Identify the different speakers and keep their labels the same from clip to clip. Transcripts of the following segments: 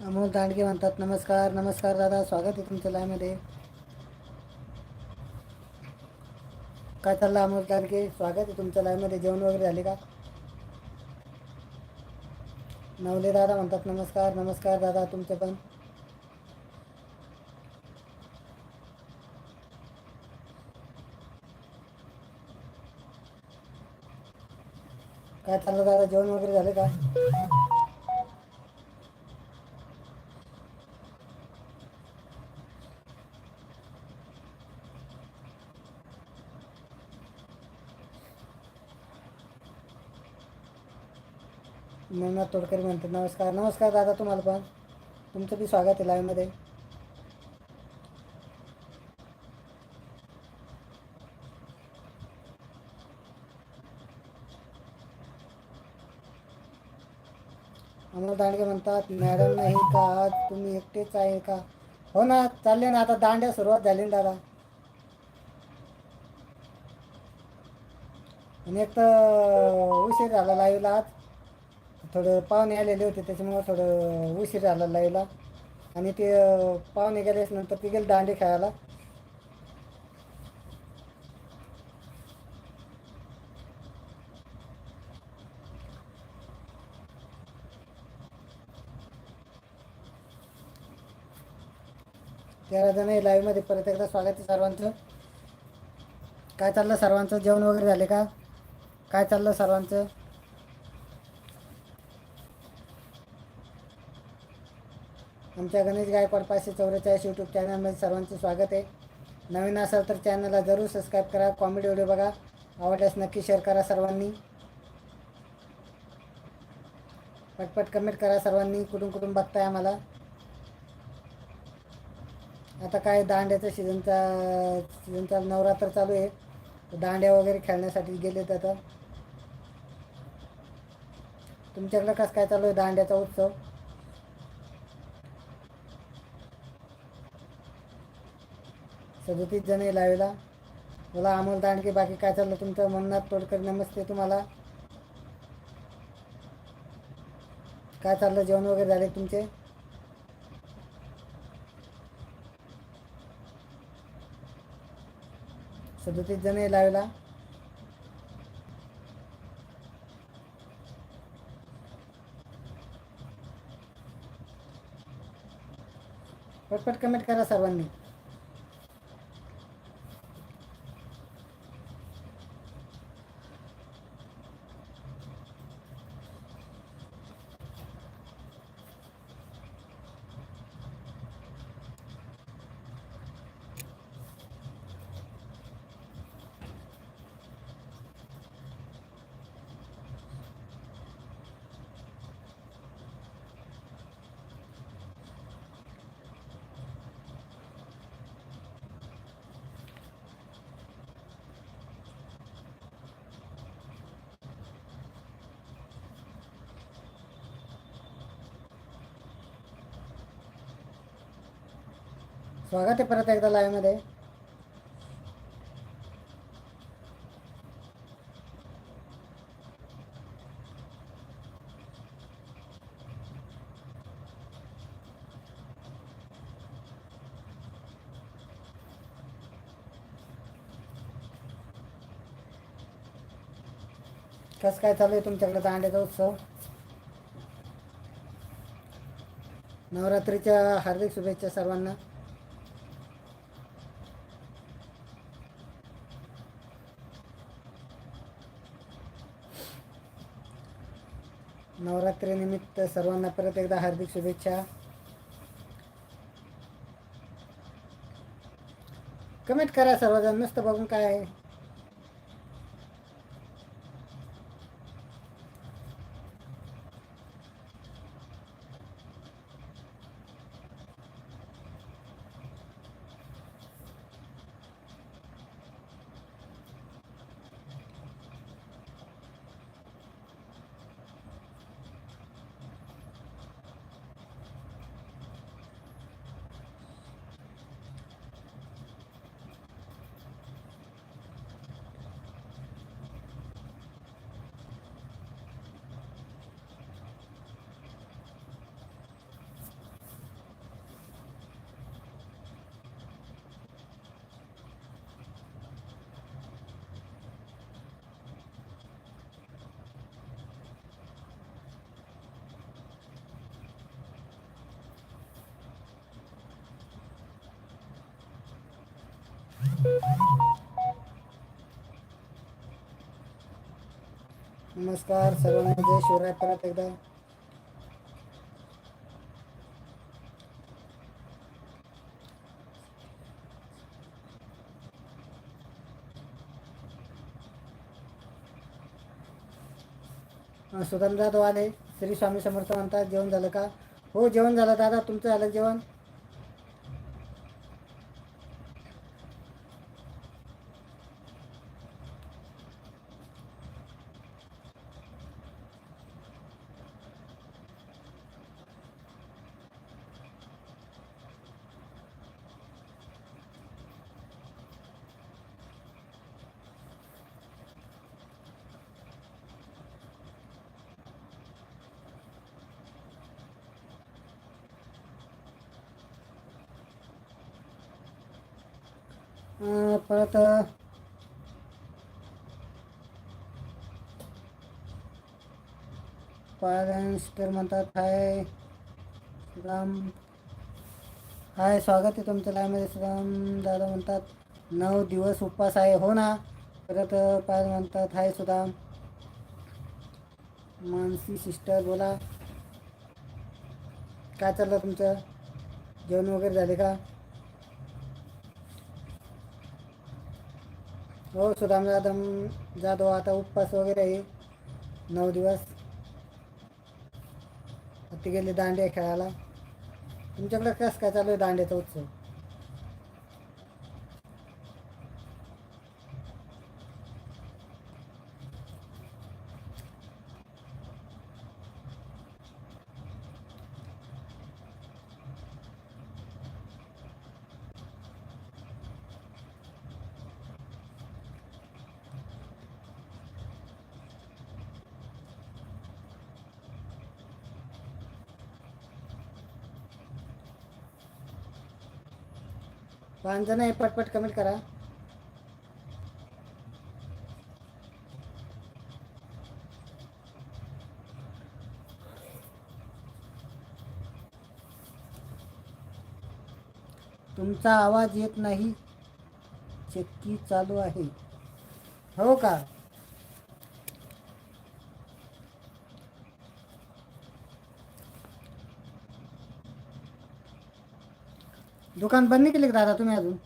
Speaker 1: अमोल दांडगे म्हणतात नमस्कार नमस्कार दादा स्वागत आहे तुमच्या लायमध्ये काय चाललं अमोल दांडगे? स्वागत आहे तुमच्या लाईव्हमध्ये जेवण वगैरे झाले का? नवले दादा म्हणतात नमस्कार नमस्कार दादा तुमचे पण. काय चाललं दादा? जेवण वगैरे झाले का? नवनाथ तोडकरी म्हणते नमस्कार नमस्कार दादा तुम्हाला पण. तुमचं बी स्वागत आहे लाईव्हमध्ये अमोल दांडगे म्हणतात मॅडम नाही का आज तुम्ही एकटेच आहे का? हो ना चालले ना आता दांड्या सुरुवात झाली ना दादा. आणि एक तर उशीर झाला लाईव्हला आज. थोडं पाहुणे आलेले होते त्याच्यामुळं थोडं उशीर झाला लाईला. आणि ते पाहुणे गेल्याच नंतर ते गेले दांडे खेळायला. तेरा जण आहे लाईव्हमध्ये परत एकदा स्वागत आहे सर्वांचं. काय चाललं सर्वांचं? जेवण वगैरे झाले का? काय चाललं सर्वांचं? तुमच्या गणेश गायकवाड पाचशे चौवेचाळीस यूट्यूब चॅनलमध्ये सर्वांचं स्वागत आहे. नवीन असाल तर चॅनलला जरूर सबस्क्राईब करा कॉमेडी व्हिडिओ बघा. आवडल्यास नक्की शेअर करा सर्वांनी. पटपट कमेंट करा सर्वांनी कुठून कुठून बघताय आम्हाला. आता काय दांड्याचा सीझनचा सीझनचा नवरात्र चालू आहे. दांड्या वगैरे खेळण्यासाठी गेलेत आता. तुमच्याकडं कसं काय चालू आहे दांड्याचा उत्सव? सदतीस जण आहे लावेला. मला अमोल दांडके बाकी काय चाललं? तुमचं म्हणणार तोडकर नमस्ते तुम्हाला. काय चाललं? जेवण वगैरे झाले तुमचे? सदतीस जण आहे लावेला. पटपट कमेंट करा सर्वांनी. स्वागत आहे परत एकदा live मध्ये. कसं काय चालू आहे तुमच्याकडे दांड्याचा उत्सव? नवरात्रीच्या हार्दिक शुभेच्छा सर्वांना. नवरात्रीनिमित्त सर्वांना परत एकदा हार्दिक शुभेच्छा. कमेंट करा सर्वजण नुसतं बघून काय आहे. नमस्कार सर्वांना जय शिवराय परत एकदा. स्वतंत्र जाधव आले श्री स्वामी समर्थ म्हणतात जेवण झालं का? हो जेवण झालं दादा तुमचं झालं जेवण? परत पायस्टर म्हणतात हाय राम हाय स्वागत आहे तुमचं लाईमध्ये सुदाम दादा म्हणतात नऊ दिवस उपवास आहे हो ना? परत पाय म्हणतात हाय सुदाम. मानसी सिस्टर बोला. काय चाललं तुमचं? जेवण वगैरे झाले का? हो सुदाम जाधव जाधव आता उपवास वगैरे आहे. नऊ दिवस. ते गेले दांडिया खेळायला. तुमच्याकडे कसं काय चालू आहे दांड्याचा उत्सव? पाच आहे पटपट कमेंट करा. तुमचा आवाज येत नाही. चक्की चालू आहे. हो का? दुकान बंद नाही केली का दादा तुम्ही अजून?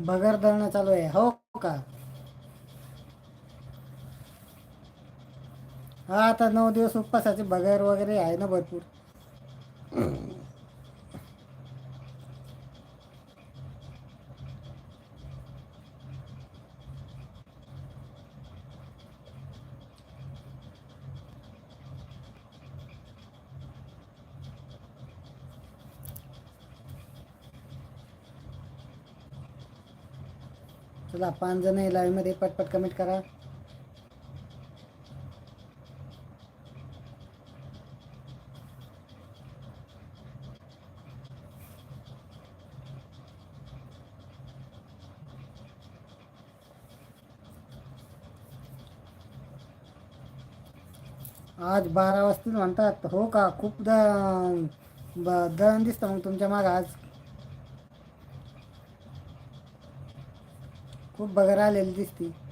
Speaker 1: बगर दळणं चालू आहे. हो का? हा आता नऊ दिवस उपवासाचे बगर वगैरे आहे ना भरपूर. चला पाच जण लाईव्हमध्ये पटपट कमेंट करा. आज बारा वाजतील म्हणतात. हो का? खूप द ब- दळण दिसतं मग तुमच्या माग आज. खूप बगर आलेली दिसते.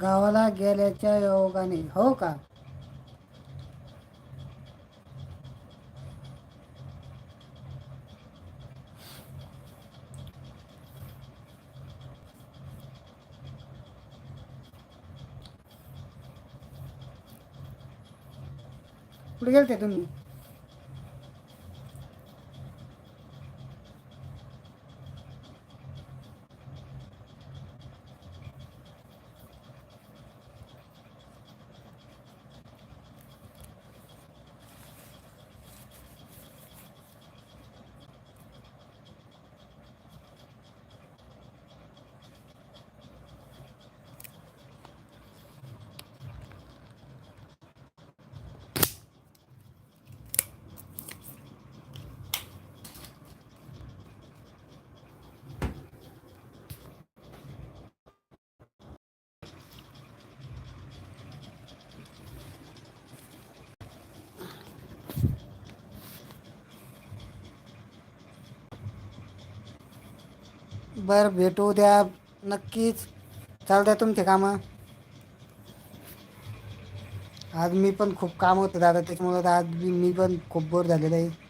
Speaker 1: गावाला गेल्याच्या योगाने हो का? कुठे गेलते तुम्ही? बरं भेटू द्या. नक्कीच. चालू द्या तुमचे कामं. आज मी पण खूप काम होतं दादा त्याच्यामुळं आज मी मी पण खूप बोर झालेलं आहे.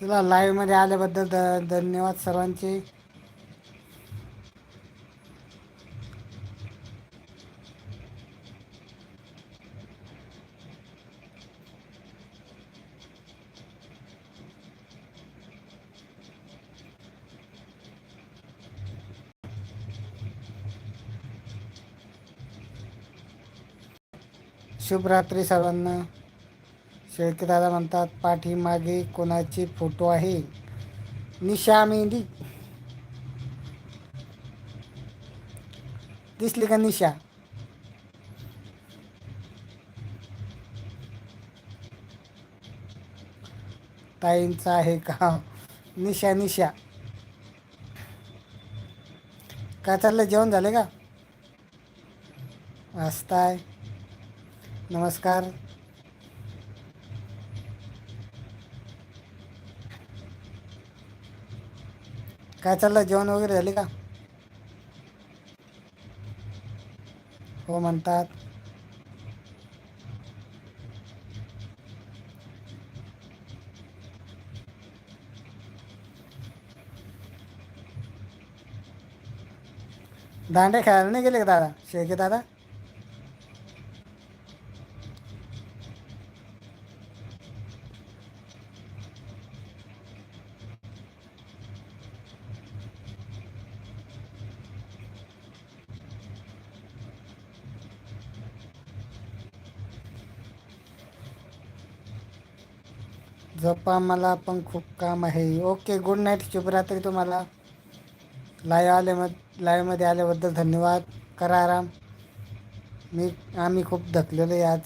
Speaker 1: तुला लाईव्हमध्ये आल्याबद्दल ध धन्यवाद सर्वांचे. शुभरात्री सर्वांना. शेळकेदादा म्हणतात पाठीमागे कोणाचे फोटो आहे? निशा मेहंदी दिसली का निशा? ताईंचा आहे का? निशा निशा. काय चाललं जेवण झाले का? असताय. नमस्कार. काय चाललं जेवण वगैरे झाले का? हो म्हणतात. दांडे खेळायला नाही गेले का दादा? शेळके दादा? झोपा मला पण खूप काम आहे. ओके गुड नाईट शुभरात्री तुम्हाला. लाईव्ह आले मग लाईव्हमध्ये आल्याबद्दल धन्यवाद. करा आराम. मी आम्ही खूप धकलेलो आहे आज.